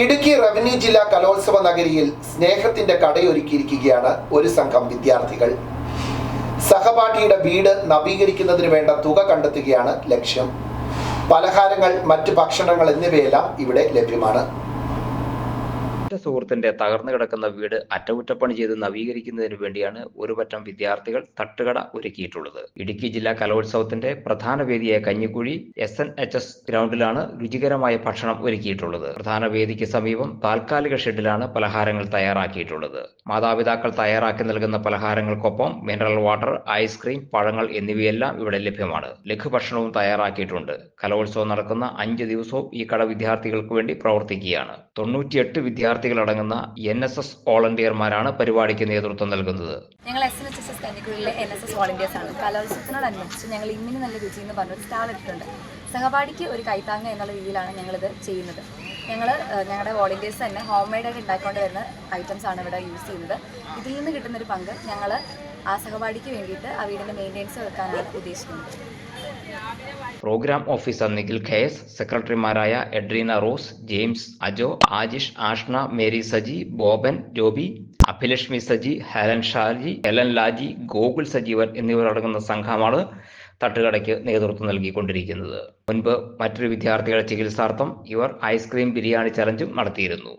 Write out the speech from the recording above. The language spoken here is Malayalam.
ഇടുക്കി റവന്യൂ ജില്ലാ കലോത്സവ നഗരിയിൽ സ്നേഹത്തിന്റെ കടയൊരുക്കിയിരിക്കുകയാണ് ഒരു സംഘം വിദ്യാർത്ഥികൾ. സഹപാഠിയുടെ വീട് നവീകരിക്കുന്നതിന് വേണ്ട തുക കണ്ടെത്തുകയാണ് ലക്ഷ്യം. പലഹാരങ്ങൾ മറ്റു ഭക്ഷണങ്ങൾ എന്നിവയെല്ലാം ഇവിടെ ലഭ്യമാണ്. സുഹൃത്തിന്റെ തകർന്നു കിടക്കുന്ന വീട് അറ്റകുറ്റപ്പണി ചെയ്ത് നവീകരിക്കുന്നതിന് വേണ്ടിയാണ് ഒരു പറ്റം വിദ്യാർത്ഥികൾ തട്ടുകട ഒരുക്കിയിട്ടുള്ളത്. ഇടുക്കി ജില്ലാ കലോത്സവത്തിന്റെ പ്രധാന വേദിയായ Kanjikuzhi S N H S ഗ്രൗണ്ടിലാണ് രുചികരമായ ഭക്ഷണം ഒരുക്കിയിട്ടുള്ളത്. പ്രധാന വേദിക്ക് സമീപം താൽക്കാലിക ഷെഡിലാണ് പലഹാരങ്ങൾ തയ്യാറാക്കിയിട്ടുള്ളത്. മാതാപിതാക്കൾ തയ്യാറാക്കി നൽകുന്ന പലഹാരങ്ങൾക്കൊപ്പം മിനറൽ വാട്ടർ ഐസ്ക്രീം പഴങ്ങൾ എന്നിവയെല്ലാം ഇവിടെ ലഭ്യമാണ്. ലഘുഭക്ഷണവും തയ്യാറാക്കിയിട്ടുണ്ട്. കലോത്സവം നടക്കുന്ന അഞ്ച് ദിവസവും ഈ കട വിദ്യാർത്ഥികൾക്ക് വേണ്ടി പ്രവർത്തിക്കുകയാണ്. തൊണ്ണൂറ്റിയെട്ട് വിദ്യാർത്ഥികളടങ്ങുന്ന എൻ എസ് എസ് വോളണ്ടിയർമാരാണ് പരിപാടിക്ക് നേതൃത്വം നൽകുന്നത്. ഞങ്ങൾ S N H S S N S S volunteers ആണ് കലോത്സവത്തിനോടനുബന്ധിച്ച് ഞങ്ങൾ ഇന്നിന് നല്ല രുചി എന്ന് പറഞ്ഞൊരു സ്റ്റാൾ ഇട്ടിട്ടുണ്ട്. സഹപാഠിക്ക് ഒരു കൈത്താങ്ങ എന്നുള്ള രീതിയിലാണ് ഞങ്ങളിത് ചെയ്യുന്നത്. ഞങ്ങൾ ഞങ്ങളുടെ വോളണ്ടിയേഴ്സ് തന്നെ ഹോം മെയ്ഡായിട്ട് ഉണ്ടാക്കിക്കൊണ്ട് വരുന്ന ഐറ്റംസ് ആണ് ഇവിടെ യൂസ് ചെയ്യുന്നത്. ഇതിൽ നിന്ന് കിട്ടുന്നൊരു പങ്ക് ഞങ്ങൾ ആ സഹപാഠിക്ക് വേണ്ടിയിട്ട് ആ വീടിന്റെ മെയിന്റെനൻസ് വെക്കാനാണ് ഉദ്ദേശിക്കുന്നത്. പ്രോഗ്രാം ഓഫീസർ നിഖിൽ എസ് സെക്രട്ടറിമാരായ Edrina Rose James Ajo Ajish Ashna Mary Saji Boban Joby Abhilakshmi Saji Helen Shaji Ellen Laji Gokul Sajeevan എന്നിവരടങ്ങുന്ന സംഘമാണ് തട്ടുകടയ്ക്ക് നേതൃത്വം നൽകിക്കൊണ്ടിരിക്കുന്നത്. മുൻപ് മറ്റൊരു വിദ്യാർത്ഥികളുടെ ചികിത്സാർത്ഥം ഇവർ ഐസ്ക്രീം ബിരിയാണി ചലഞ്ചും നടത്തിയിരുന്നു.